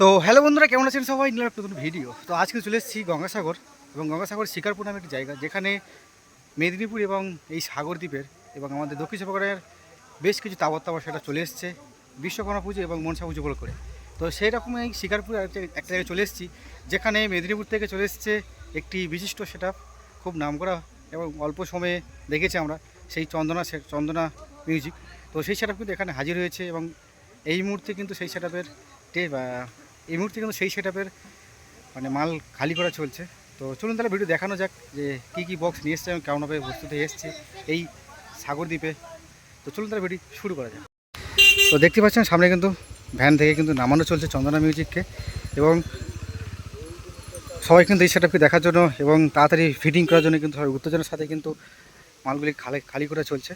তো হ্যালো বন্ধুরা, কেমন আছেন সবাই? নিলাম একটা নতুন ভিডিও তো আজকে চলে এসেছি গঙ্গাসাগর। এবং গঙ্গাসাগর শিকারপুর নামে একটি জায়গা, যেখানে মেদিনীপুর এবং এই সাগর দ্বীপের এবং আমাদের দক্ষিণ চব্বিশগড়ের বেশ কিছু তাবর তাবর সেটা চলে এসছে, বিশ্বকর্মা পুজো এবং মনসা পুজো বলে করে। তো সেই রকম এই শিকারপুর একটা জায়গায় চলে এসেছি, যেখানে মেদিনীপুর থেকে চলে এসছে একটি বিশিষ্ট সেট খুব নামকরা এবং অল্প সময়ে দেখেছি আমরা সেই চন্দনা চন্দনা মিউজিক তো সেই সেট কিন্তু এখানে হাজির হয়েছে এবং এই মুহূর্তে কিন্তু সেই সেট আপের এই মুহূর্তে কিন্তু সেই সেট মানে মাল খালি করা চলছে। তো চলুন তাহলে ভিডিও দেখানো যাক যে কী কী বক্স নিয়ে এসছে এবং কেমনভাবে প্রস্তুতি এসছে এই সাগর দ্বীপে। তো চলুন তাহলে ভিডিও শুরু করা যাক। তো দেখতে পাচ্ছেন সামনে কিন্তু ভ্যান থেকে কিন্তু নামানো চলছে চন্দনা মিউজিককে এবং সবাই কিন্তু এই সেটআপকে দেখার জন্য এবং তাড়াতাড়ি ফিটিং করার জন্য কিন্তু সবাই উত্তেজনার সাথে কিন্তু মালগুলি খালি খালি করে চলছে।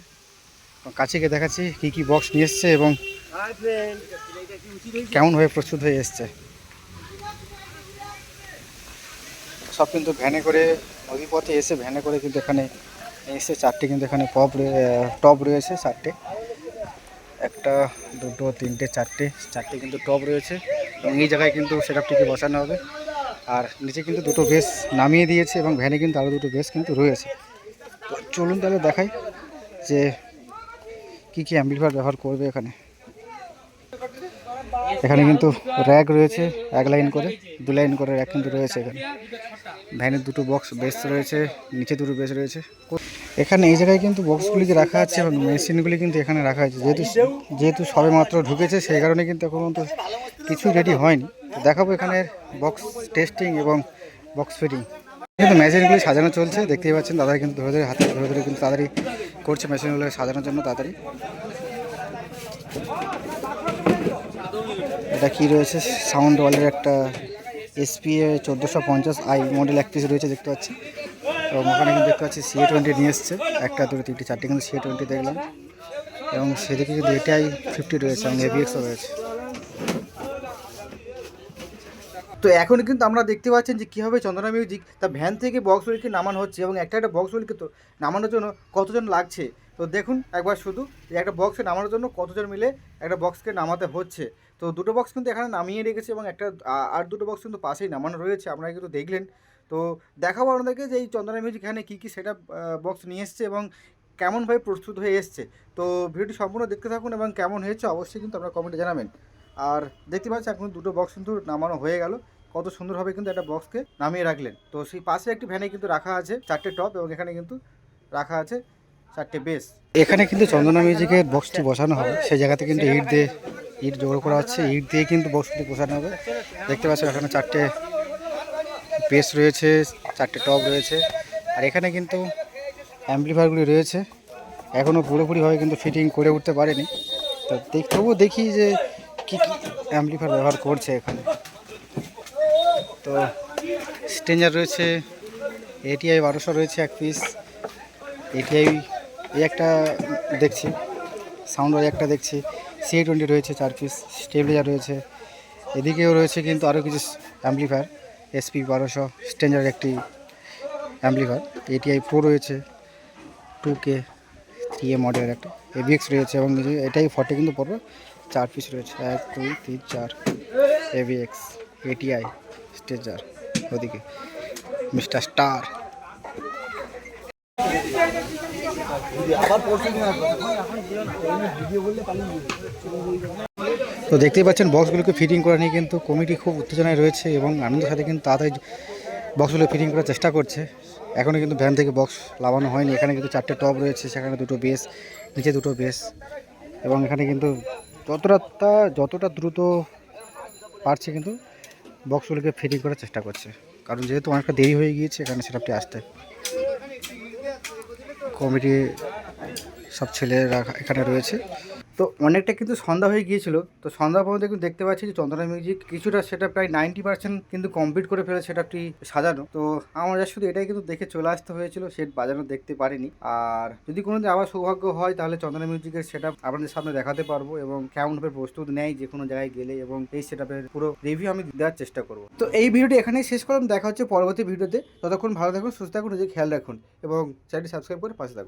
কাছে গিয়ে দেখাচ্ছি কী কী বক্স নিয়ে এসছে এবং কেমনভাবে প্রস্তুত হয়ে এসছে? সব কিন্তু ভ্যানে করে নদীপথে এসে ভ্যানে করে কিন্তু এখানে এসে চারটে কিন্তু এখানে পপ টপ রয়েছে চারটে। একটা, দুটো, তিনটে, চারটে চারটে কিন্তু টপ রয়েছে এবং এই জায়গায় কিন্তু সেটআপটিকে বসানো হবে। আর নিচে কিন্তু দুটো বেস নামিয়ে দিয়েছে এবং ভ্যানে কিন্তু আরও দুটো বেস কিন্তু রয়েছে। চলুন তাহলে দেখাই যে কী কী অ্যাম্বিফায়ার ব্যবহার করবে এখানে। এখানে কিন্তু র্যাক রয়েছে, এক লাইন করে, দু লাইন করে র্যাক কিন্তু রয়েছে এখানে। ভ্যানের দুটো বক্স বেস রয়েছে, নিচে দুটো বেস রয়েছে। এখানে এই জায়গায় কিন্তু বক্সগুলিকে রাখা আছে এবং মেশিনগুলি কিন্তু এখানে রাখা আছে। যেহেতু যেহেতু সবে মাত্র ঢুকেছে, সেই কারণে কিন্তু এখন পর্যন্ত কিছু রেডি হয়নি। তো দেখাবো এখানে বক্স টেস্টিং এবং বক্স ফিটিং। কিন্তু মেশিনগুলি সাজানো চলছে, দেখতেই পাচ্ছেন দাদা কিন্তু ধরে ধরে হাতে, ধরে ধরে কিন্তু তাড়াতাড়ি করছে মেশিনগুলো সাজানোর জন্য, তাড়াতাড়ি। এটা কি রয়েছে? সাউন্ড ওয়ালের একটা এসপিএ চোদ্দোশো পঞ্চাশ আই মডেল এক পিস রয়েছে দেখতে পাচ্ছি। এবং ওখানে কিন্তু দেখতে পাচ্ছি সিএ টোয়েন্টি নিয়ে এসছে। একটা, দুটো, তিনটে, চারটে কিন্তু সিএ টোয়েন্টি দেখলাম। এবং সেদিকে কিন্তু এটাই ফিফটি রয়েছে এবং এভিএক্সও রয়েছে। তো এখন কিন্তু আমরা দেখতে পাচ্ছেন যে কীভাবে চন্দনা মিউজিক তা ভ্যান থেকে বক্সগুলিকে নামানো হচ্ছে এবং একটা একটা বক্সগুলিকে তো নামানোর জন্য কতজন লাগছে? তো দেখুন, একবার শুধু যে একটা বক্সে নামানোর জন্য কতজন মিলে একটা বক্সকে নামাতে হচ্ছে। তো দুটো বক্স কিন্তু এখানে নামিয়ে রেখেছে এবং একটা আর দুটো বক্স কিন্তু পাশেই নামানো রয়েছে, আপনারা কিন্তু দেখলেন। তো দেখাবো আপনাদেরকে যে এই চন্দনা মিউজিক এখানে কী কী সেটা বক্স নিয়ে এসছে এবং কেমনভাবে প্রস্তুত হয়ে এসছে। তো ভিডিওটি সম্পূর্ণ দেখতে থাকুন এবং কেমন হয়েছে অবশ্যই কিন্তু আপনারা কমেন্টে জানাবেন। আর দেখতে পাচ্ছি এখন দুটো বক্স কিন্তু নামানো হয়ে গেল। কত সুন্দরভাবে কিন্তু একটা বক্সকে নামিয়ে রাখলেন। তো সেই পাশে একটি ভ্যানে কিন্তু রাখা আছে, চারটে টপ এবং এখানে কিন্তু রাখা আছে। চারটে বেস এখানে কিন্তু চন্দনা মিউজিকের বক্সটি বসানো হবে। সেই জায়গাতে কিন্তু ইট দিয়ে, ইট জোগাড় করা হচ্ছে। ইট দিয়ে কিন্তু বক্সটি বসানো হবে। দেখতে পাচ্ছেন এখানে চারটে বেস রয়েছে, চারটে টপ রয়েছে। আর এখানে কিন্তু অ্যাম্পলিফায়ারগুলি রয়েছে। এখনও পুরোপুরিভাবে কিন্তু ফিটিং করে উঠতে পারেনি। তো দেখ, তবুও দেখি যে কী কী অ্যাম্পলিফায়ার ব্যবহার করছে এখানে। তো স্টেঞ্জার রয়েছে, এটিআই বারোশো রয়েছে এক পিস। এটিআই এই একটা দেখছি সাউন্ড ওয়াই একটা দেখছি। সি টোয়েন্টি রয়েছে চার পিস স্টেবিলাইজার রয়েছে। এদিকেও রয়েছে কিন্তু আরও কিছু অ্যাম্পলিফায়ার এসপি বারোশো স্টেঞ্জার একটি অ্যাম্পলিফায়ার এটিআই প্রো রয়েছে টু কে থ্রি এ মডেলের একটা এভিএক্স রয়েছে এবং এটাই ফটো কিন্তু পড়বে, চার পিস রয়েছে, এক, দুই, তিন, চার এভিএক্স এটিআই স্টেজার ওদিকে মিস্টার স্টার তো দেখতেই পাচ্ছেন বক্সগুলোকে ফিটিং করা নিয়ে কিন্তু কমিটি খুব উত্তেজনায় রয়েছে এবং আনন্দের সাথে কিন্তু তাড়াতাড়ি বক্সগুলো ফিটিং করার চেষ্টা করছে। এখনও কিন্তু ভ্যান থেকে বক্স লাগানো হয়নি। এখানে কিন্তু চারটে টপ রয়েছে, সেখানে দুটো বেস নিচে দুটো বেস এবং এখানে কিন্তু যতটা যতটা দ্রুত পারছে কিন্তু বক্সগুলোকে ফিটিং করার চেষ্টা করছে। কারণ যেহেতু অনেকটা দেরি হয়ে গিয়েছে, এখানে সেটআপটি আসতে। কমিটি সব ছেলেরা এখানে রয়েছে। তো অনেকটা কিন্তু সন্ধ্যা হয়ে গিয়েছিল। তো সন্ধ্যা পর্যন্ত কিন্তু দেখতে পাচ্ছি যে চন্দনা মিউজিক কিছুটা সেটা প্রায় নাইনটি পার্সেন্ট কিন্তু কমপ্লিট করে ফেলে সেটআপটি সাজানো। তো আমরা শুধু এটাই কিন্তু দেখে চলে আসতে হয়েছিল, সেট বাজানো দেখতে পারিনি। আর যদি কোনোদিন আবার সৌভাগ্য হয়, তাহলে চন্দনা মিউজিকের সেটআপ আপনাদের সামনে দেখাতে পারব এবং কেমনভাবে প্রস্তুত নেয় যে কোনো জায়গায় গেলে এবং এই সেটআপের পুরো রিভিউ আমি দেওয়ার চেষ্টা করব। তো এই ভিডিওটি এখানেই শেষ করলাম। দেখা হচ্ছে পরবর্তী ভিডিওতে। ততক্ষণ ভালো থাকুন, সুস্থ থাকুন নিজে খেয়াল রাখুন এবং চ্যানেলটি সাবস্ক্রাইব করে পাশে থাকুন।